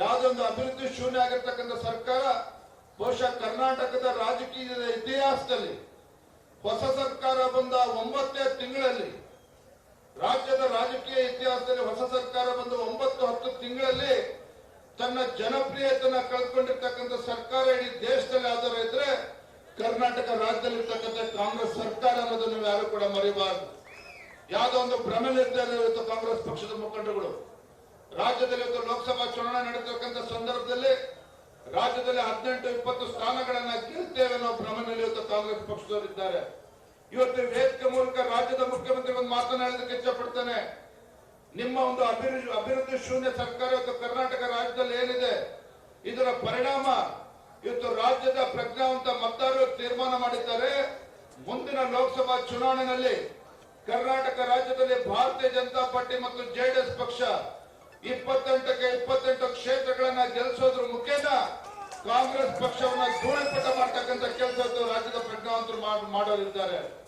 ಯಾವುದೊಂದು ಅಭಿವೃದ್ಧಿ ಶೂನ್ಯ ಆಗಿರ್ತಕ್ಕಂಥ ಸರ್ಕಾರ, ಬಹುಶಃ ಕರ್ನಾಟಕದ ರಾಜಕೀಯದ ಇತಿಹಾಸದಲ್ಲಿ ಹೊಸ ಸರ್ಕಾರ ಬಂದ ಒಂಬತ್ತೇ ತಿಂಗಳಲ್ಲಿ, ರಾಜ್ಯದ ರಾಜಕೀಯ ಇತಿಹಾಸದಲ್ಲಿ ಹೊಸ ಸರ್ಕಾರ ಬಂದ ಒಂಬತ್ತು ಹತ್ತು ತಿಂಗಳಲ್ಲಿ ತನ್ನ ಜನಪ್ರಿಯತೆಯನ್ನ ಕಳ್ಕೊಂಡಿರ್ತಕ್ಕಂಥ ಸರ್ಕಾರ ಇಡೀ ದೇಶದಲ್ಲಿ ಆದರೂ ಇದ್ರೆ ಕರ್ನಾಟಕ ರಾಜ್ಯದಲ್ಲಿರ್ತಕ್ಕಂಥ ಕಾಂಗ್ರೆಸ್ ಸರ್ಕಾರ ಅನ್ನೋದನ್ನು ಯಾರು ಕೂಡ ಮರಿಬಾರದು. ಯಾವುದೋ ಒಂದು ಭ್ರಮೆಲಿದ್ದಾರೆ ನಿರ್ಧಾರ ಕಾಂಗ್ರೆಸ್ ಪಕ್ಷದ ಮುಖಂಡರುಗಳು. ರಾಜ್ಯದಲ್ಲಿ ಒಂದು ಲೋಕಸಭಾ ಚುನಾವಣೆ ನಡೆದಿರ್ತಕ್ಕಂಥ ಸಂದರ್ಭದಲ್ಲಿ ರಾಜ್ಯದಲ್ಲಿ ಹದಿನೆಂಟು, ಇಪ್ಪತ್ತು ಸ್ಥಾನಗಳನ್ನ ಗೆಲ್ತೇವೆ ಅನ್ನೋ ಭ್ರಮೆಯಲ್ಲಿ ಇವತ್ತು ಕಾಂಗ್ರೆಸ್ ಪಕ್ಷದವರಿದ್ದಾರೆ. ಇವತ್ತು ವೇದಿಕೆ ಮೂಲಕ ರಾಜ್ಯದ ಮುಖ್ಯಮಂತ್ರಿ ಒಂದು ಮಾತನಾಡೋದಕ್ಕೆ ಇಚ್ಛಪಡ್ತೇನೆ. ನಿಮ್ಮ ಒಂದು ಅಭಿವೃದ್ಧಿ ಅಭಿವೃದ್ಧಿ ಶೂನ್ಯ ಸರ್ಕಾರ ಇವತ್ತು ಕರ್ನಾಟಕ ರಾಜ್ಯದಲ್ಲಿ ಏನಿದೆ, ಇದರ ಪರಿಣಾಮ ಇವತ್ತು ರಾಜ್ಯದ ಪ್ರಜ್ಞಾವಂತ ಮತದಾರರು ತೀರ್ಮಾನ ಮಾಡಿದ್ದಾರೆ. ಮುಂದಿನ ಲೋಕಸಭಾ ಚುನಾವಣೆಯಲ್ಲಿ ಕರ್ನಾಟಕ ರಾಜ್ಯದಲ್ಲಿ ಭಾರತೀಯ ಜನತಾ ಪಾರ್ಟಿ ಮತ್ತು ಜೆಡಿಎಸ್ ಪಕ್ಷ ಇಪ್ಪತ್ತೆಂಟಕ್ಕೆ ಇಪ್ಪತ್ತೆಂಟು ಕ್ಷೇತ್ರಗಳನ್ನ ಗೆಲ್ಲಿಸೋದ್ರ ಮುಖೇನ ಕಾಂಗ್ರೆಸ್ ಪಕ್ಷವನ್ನ ಧೂಳಿಪಟ ಮಾಡ್ತಕ್ಕಂತ ಕೆಲಸ ರಾಜ್ಯದ ಪ್ರಜ್ಞಾವಂತರು ಮಾಡ್- ಮಾಡೋರಿದ್ದಾರೆ.